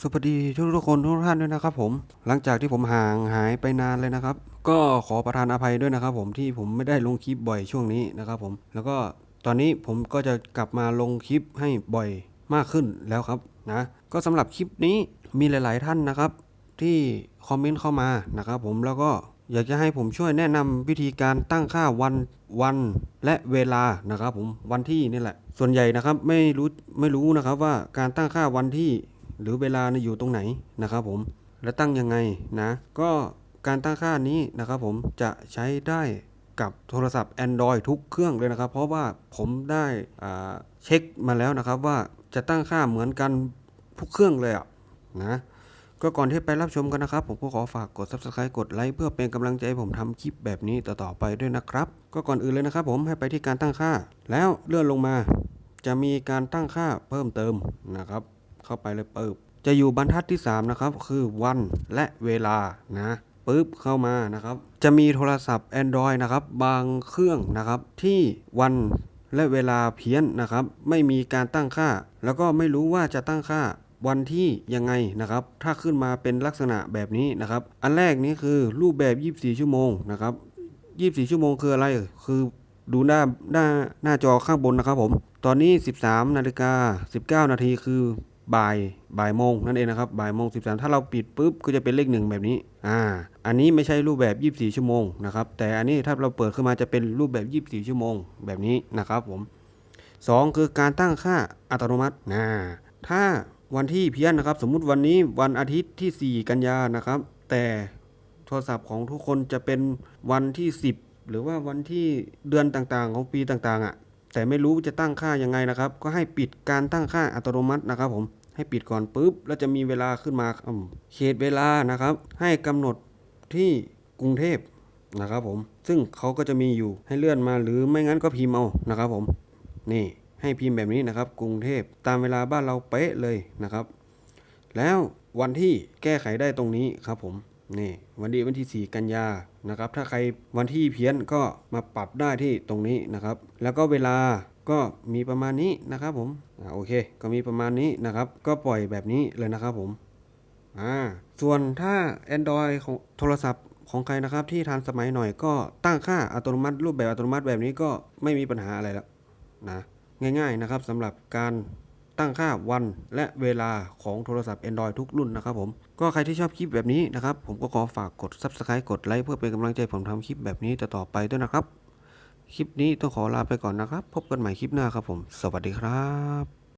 สวัสดีทุกทุกคนทุกท่านด้วยนะครับผมหลังจากที่ผมห่างหายไปนานเลยนะครับ ก็ขอประทานอภัยด้วยนะครับ ผมที่ผมไม่ได้ลงคลิปบ่อยช่วงนี้นะครับผมแล้วก็ตอนนี้ผมก็จะกลับมาลงคลิปให้บ่อยมากขึ้นแล้วครับนะก็สำหรับคลิปนี้มีหลาย ๆ ท่านนะครับ ที่คอมเมนต์เข้ามานะครับผมแล้วก็อยากจะให้ผมช่วยแนะนำวิธีการตั้งค่าวันวันและเวลานะครับผมวันที่นี่แหละ ส่วนใหญ่นะครับไม่รู้ไม่รู้นะครับว่าการตั้งค่าวันที่ หรือเวลานี่ยอยู่ตรงไหนนะครับผมและตั้งยังไงนะ ก็การตั้งค่านี้นะครับผมจะใช้ได้กับโทรศัพท์ Android ทุกเครื่องเลยนะครับ เพราะว่าผมได้เช็คมาแล้วนะครับว่าจะตั้งค่าเหมือนกันทุกเครื่องเลยอะนะก็ก่อนที่ไปรับชมกันนะครับ ผมก็ขอฝากกด Subscribe กดไลค์เพื่อเป็นกำลังใจให้ผมทำคลิปแบบนี้ต่อๆไปด้วยนะครับ ก็ก่อนอื่นเลยนะครับ ผมให้ไปที่การตั้งค่า แล้วเลื่อนลงมา จะมีการตั้งค่าเพิ่มเติมนะครับ เข้าไปเลยปึ๊บจะอยู่บรรทัดที่ 3 นะครับ คือวันและเวลานะปึ๊บเข้ามานะครับ จะมีโทรศัพท์ Android นะครับ บางเครื่องนะครับ ที่วันและเวลาเพี้ยนนะครับ ไม่มีการตั้งค่า แล้วก็ไม่รู้ว่าจะตั้งค่าวันที่ยังไงนะครับ ถ้าขึ้นมาเป็นลักษณะแบบนี้นะครับ อันแรกนี้คือรูปแบบ 24 ชั่วโมงนะครับ 24 ชั่วโมงคืออะไร คือดูหน้าหน้าหน้าจอข้างบนนะครับผม ตอนนี้ 13 นาฬิกา 19 นาทีคือ บ่ายบ่ายโมงนั่นเองนะครับบ่ายโมง13ถ้าเราปิดปุ๊บก็จะเป็นเลขหนึ่งแบบนี้อ่าอันนี้ไม่ใช่รูปแบบ 24 ชั่วโมงนะครับแต่อันนี้ถ้าเราเปิดขึ้นมาจะเป็นรูปแบบ 24 ชั่วโมงแบบนี้นะครับผมสองคือการตั้งค่าอัตโนมัตินะถ้าวันที่เพี้ยนนะครับ สมมุติวันนี้วันอาทิตย์ที่ 4 กันยานะครับ แต่โทรศัพท์ของทุกคนจะเป็นวันที่ 10 หรือว่าวันที่เดือนต่างๆ ของปีต่างๆอะ่ะ แต่ไม่รู้จะตั้งค่ายังไงนะครับ ก็ให้ปิดการตั้งค่าอัตโนมัตินะครับ ผมให้ปิดก่อนปุ๊บ แล้วจะมีเวลาขึ้นมาเขตเวลานะครับ ให้กำหนดที่กรุงเทพนะครับ ผมซึ่งเขาก็จะมีอยู่ให้เลื่อนมาหรือไม่งั้นก็พิมพ์เอานะครับ ผมนี่ให้พิมพ์แบบนี้นะครับ กรุงเทพตามเวลาบ้านเราเป๊ะเลยนะครับ แล้ววันที่แก้ไขได้ตรงนี้ครับผม นี่วันที่วันที่ 4 กันยานะครับ ถ้าใครวันที่เพี้ยนก็มาปรับได้ที่ตรงนี้นะครับ แล้วก็เวลาก็มีประมาณนี้นะครับผมอ่าโอเค ก็มีประมาณนี้นะครับ ก็ปล่อยแบบนี้เลยนะครับผมอ่าส่วนถ้า Android ของโทรศัพท์ของใครนะครับที่ทันสมัยหน่อยก็ตั้งค่าอัตโนมัติรูปแบบอัตโนมัติแบบนี้ก็ไม่มีปัญหาอะไรแล้วนะง่าย ๆนะครับสำหรับการ ตั้งค่าวันและเวลาของโทรศัพท์ Android ทุกรุ่นนะครับผม ก็ใครที่ชอบคลิปแบบนี้นะครับ ผมก็ขอฝากกด Subscribe กดไลค์เพื่อเป็นกำลังใจผมทำคลิปแบบนี้ต่อไปด้วยนะครับ คลิปนี้ต้องขอลาไปก่อนนะครับ พบกันใหม่คลิปหน้าครับผม สวัสดีครับ